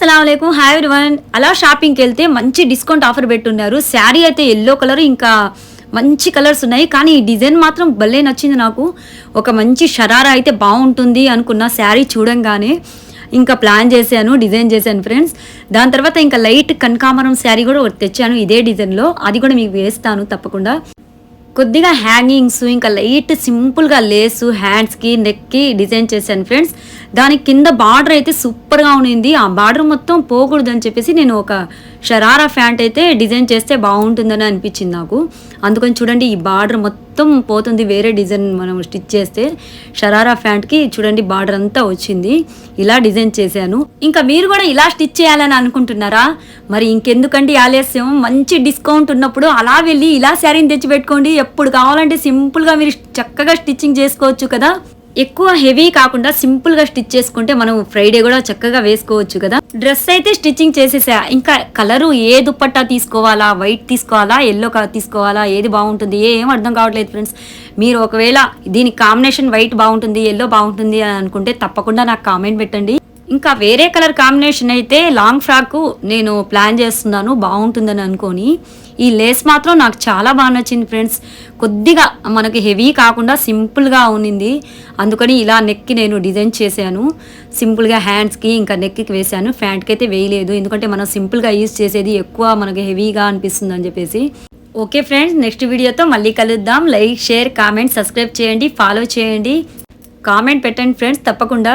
అస్సలం hi one అలా షాపింగ్కి వెళ్తే మంచి డిస్కౌంట్ ఆఫర్ పెట్టున్నారు. శారీ అయితే ఎల్లో కలర్ ఇంకా మంచి కలర్స్ ఉన్నాయి. కానీ ఈ డిజైన్ మాత్రం భలే నచ్చింది నాకు. ఒక మంచి షరారా అయితే బాగుంటుంది అనుకున్న శారీ చూడంగానే ఇంకా ప్లాన్ చేశాను డిజైన్ చేశాను ఫ్రెండ్స్. దాని తర్వాత ఇంకా లైట్ కనకామరం శారీ కూడా తెచ్చాను ఇదే డిజైన్లో. అది కూడా మీకు వేస్తాను తప్పకుండా. కొద్దిగా హ్యాంగింగ్స్ ఇంకా లైట్ సింపుల్గా లేసు హ్యాండ్స్కి నెక్కి డిజైన్ చేశాను ఫ్రెండ్స్. దాని కింద బార్డర్ అయితే సూపర్గా ఉండింది ఆ బార్డర్ మొత్తం పోకూడదు అని చెప్పేసి నేను ఒక షరారా ఫ్యాంట్ అయితే డిజైన్ చేస్తే బాగుంటుందని అనిపించింది నాకు. అందుకని చూడండి ఈ బార్డర్ మొత్తం మొత్తం పోతుంది వేరే డిజైన్ మనం స్టిచ్ చేస్తే. షరారా ప్యాంట్కి చూడండి బార్డర్ అంతా వచ్చింది. ఇలా డిజైన్ చేశాను. ఇంకా మీరు కూడా ఇలా స్టిచ్ చేయాలని అనుకుంటున్నారా? మరి ఇంకెందుకండి ఆలస్యం? మంచి డిస్కౌంట్ ఉన్నప్పుడు అలా వెళ్ళి ఇలా శారీని తెచ్చి పెట్టుకోండి ఎప్పుడు కావాలంటే సింపుల్గా మీరు చక్కగా స్టిచ్చింగ్ చేసుకోవచ్చు కదా. ఎక్కువ హెవీ కాకుండా సింపుల్గా స్టిచ్ చేసుకుంటే మనం ఫ్రైడే కూడా చక్కగా వేసుకోవచ్చు కదా. డ్రెస్ అయితే స్టిచ్చింగ్ చేసేసా. ఇంకా కలరు ఏ దుప్పట్టా తీసుకోవాలా వైట్ తీసుకోవాలా ఎల్లో కలర్ తీసుకోవాలా ఏది బాగుంటుంది ఏం అర్థం కావట్లేదు ఫ్రెండ్స్. మీరు ఒకవేళ దీని కాంబినేషన్ వైట్ బాగుంటుంది ఎల్లో బాగుంటుంది అని అనుకుంటే తప్పకుండా నాకు కామెంట్ పెట్టండి. ఇంకా వేరే కలర్ కాంబినేషన్ అయితే లాంగ్ ఫ్రాక్ నేను ప్లాన్ చేస్తున్నాను బాగుంటుందని అనుకొని. ఈ లేస్ మాత్రం నాకు చాలా బాగా నచ్చింది ఫ్రెండ్స్. కొద్దిగా మనకి హెవీ కాకుండా సింపుల్గా ఉన్నింది. అందుకని ఇలా నెక్కి నేను డిజైన్ చేశాను. సింపుల్గా హ్యాండ్స్కి ఇంకా నెక్కి వేశాను. ఫ్యాంట్కి అయితే వేయలేదు. ఎందుకంటే మనం సింపుల్గా యూజ్ చేసేది ఎక్కువ మనకి హెవీగా అనిపిస్తుంది అని చెప్పేసి. ఓకే ఫ్రెండ్స్ నెక్స్ట్ వీడియోతో మళ్ళీ కలుద్దాం. లైక్ షేర్ కామెంట్ సబ్స్క్రైబ్ చేయండి ఫాలో చేయండి. కామెంట్ పెట్టండి ఫ్రెండ్స్ తప్పకుండా.